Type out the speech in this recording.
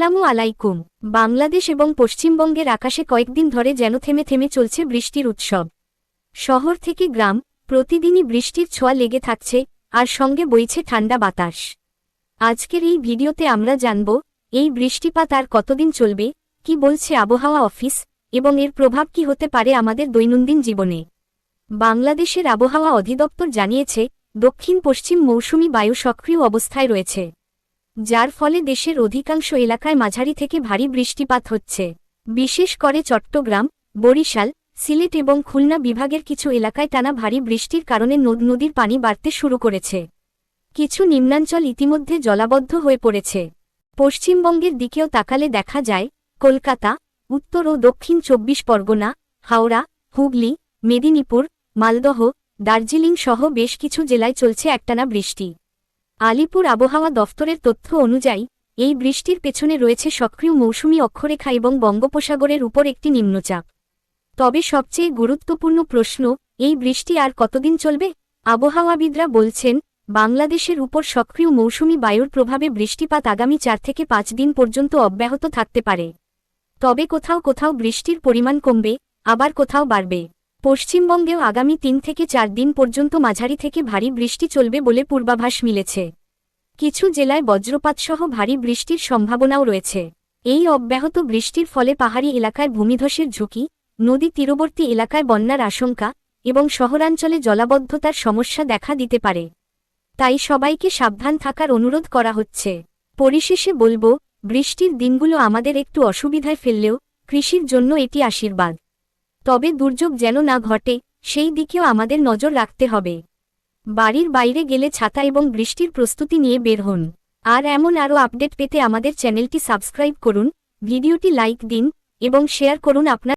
আসসালামু আলাইকুম। বাংলাদেশ এবং পশ্চিমবঙ্গের আকাশে কয়েকদিন ধরে যেন থেমে থেমে চলছে বৃষ্টির উৎসব। শহর থেকে গ্রাম, প্রতিদিনই বৃষ্টির ছোঁয়া লেগে থাকছে, আর সঙ্গে বইছে ঠান্ডা বাতাস। আজকের এই ভিডিওতে আমরা জানব, এই বৃষ্টিপাত আর কতদিন চলবে, কি বলছে আবহাওয়া অফিস, এবং এর প্রভাব কি হতে পারে আমাদের দৈনন্দিন জীবনে। বাংলাদেশের আবহাওয়া অধিদপ্তর জানিয়েছে দক্ষিণ পশ্চিম মৌসুমি বায়ু সক্রিয় অবস্থায় রয়েছে। যার ফলে দেশের অধিকাংশ এলাকায় মাঝারি থেকে ভারী বৃষ্টিপাত হচ্ছে। বিশেষ করে চট্টগ্রাম, বরিশাল, সিলেট এবং খুলনা বিভাগের কিছু এলাকায় টানা ভারী বৃষ্টির কারণে নদ নদীর পানি বাড়তে শুরু করেছে। কিছু নিম্নাঞ্চল ইতিমধ্যে জলাবদ্ধ হয়ে পড়েছে। পশ্চিমবঙ্গের দিকেও তাকালে দেখা যায়, কলকাতা, উত্তর ও দক্ষিণ চব্বিশ পরগনা, হাওড়া, হুগলি, মেদিনীপুর, মালদহ, দার্জিলিং সহ বেশ কিছু জেলায় চলছে একটানা বৃষ্টি। আলিপুর আবহাওয়া দফতরের তথ্য অনুযায়ী, এই বৃষ্টির পেছনে রয়েছে সক্রিয় মৌসুমি অক্ষরেখা এবং বঙ্গোপসাগরের উপর একটি নিম্নচাপ। তবে সবচেয়ে গুরুত্বপূর্ণ প্রশ্ন, এই বৃষ্টি আর কতদিন চলবে? আবহাওয়াবিদরা বলছেন, বাংলাদেশের উপর সক্রিয় মৌসুমি বায়ুর প্রভাবে বৃষ্টিপাত আগামী চার থেকে পাঁচ দিন পর্যন্ত অব্যাহত থাকতে পারে। তবে কোথাও কোথাও বৃষ্টির পরিমাণ কমবে, আবার কোথাও বাড়বে। পশ্চিমবঙ্গেও আগামী তিন থেকে চার দিন পর্যন্ত মাঝারি থেকে ভারী বৃষ্টি চলবে বলে পূর্বাভাস মিলেছে। কিছু জেলায় বজ্রপাতসহ ভারী বৃষ্টির সম্ভাবনাও রয়েছে। এই অব্যাহত বৃষ্টির ফলে পাহাড়ি এলাকায় ভূমিধসের ঝুঁকি, নদী তীরবর্তী এলাকায় বন্যার আশঙ্কা এবং শহরাঞ্চলে জলাবদ্ধতার সমস্যা দেখা দিতে পারে। তাই সবাইকে সাবধান থাকার অনুরোধ করা হচ্ছে। পরিশেষে বলব, বৃষ্টির দিনগুলো আমাদের একটু অসুবিধায় ফেললেও কৃষির জন্য এটি আশীর্বাদ। তবে দুর্যোগ যেন না ঘটে, সেই দিকেও আমাদের নজর রাখতে হবে। বাড়ির বাইরে গেলে ছাতা এবং বৃষ্টির প্রস্তুতি নিয়ে বের হন। আর এমন আরও আপডেট পেতে আমাদের চ্যানেলটি সাবস্ক্রাইব করুন, ভিডিওটি লাইক দিন এবং শেয়ার করুন আপনার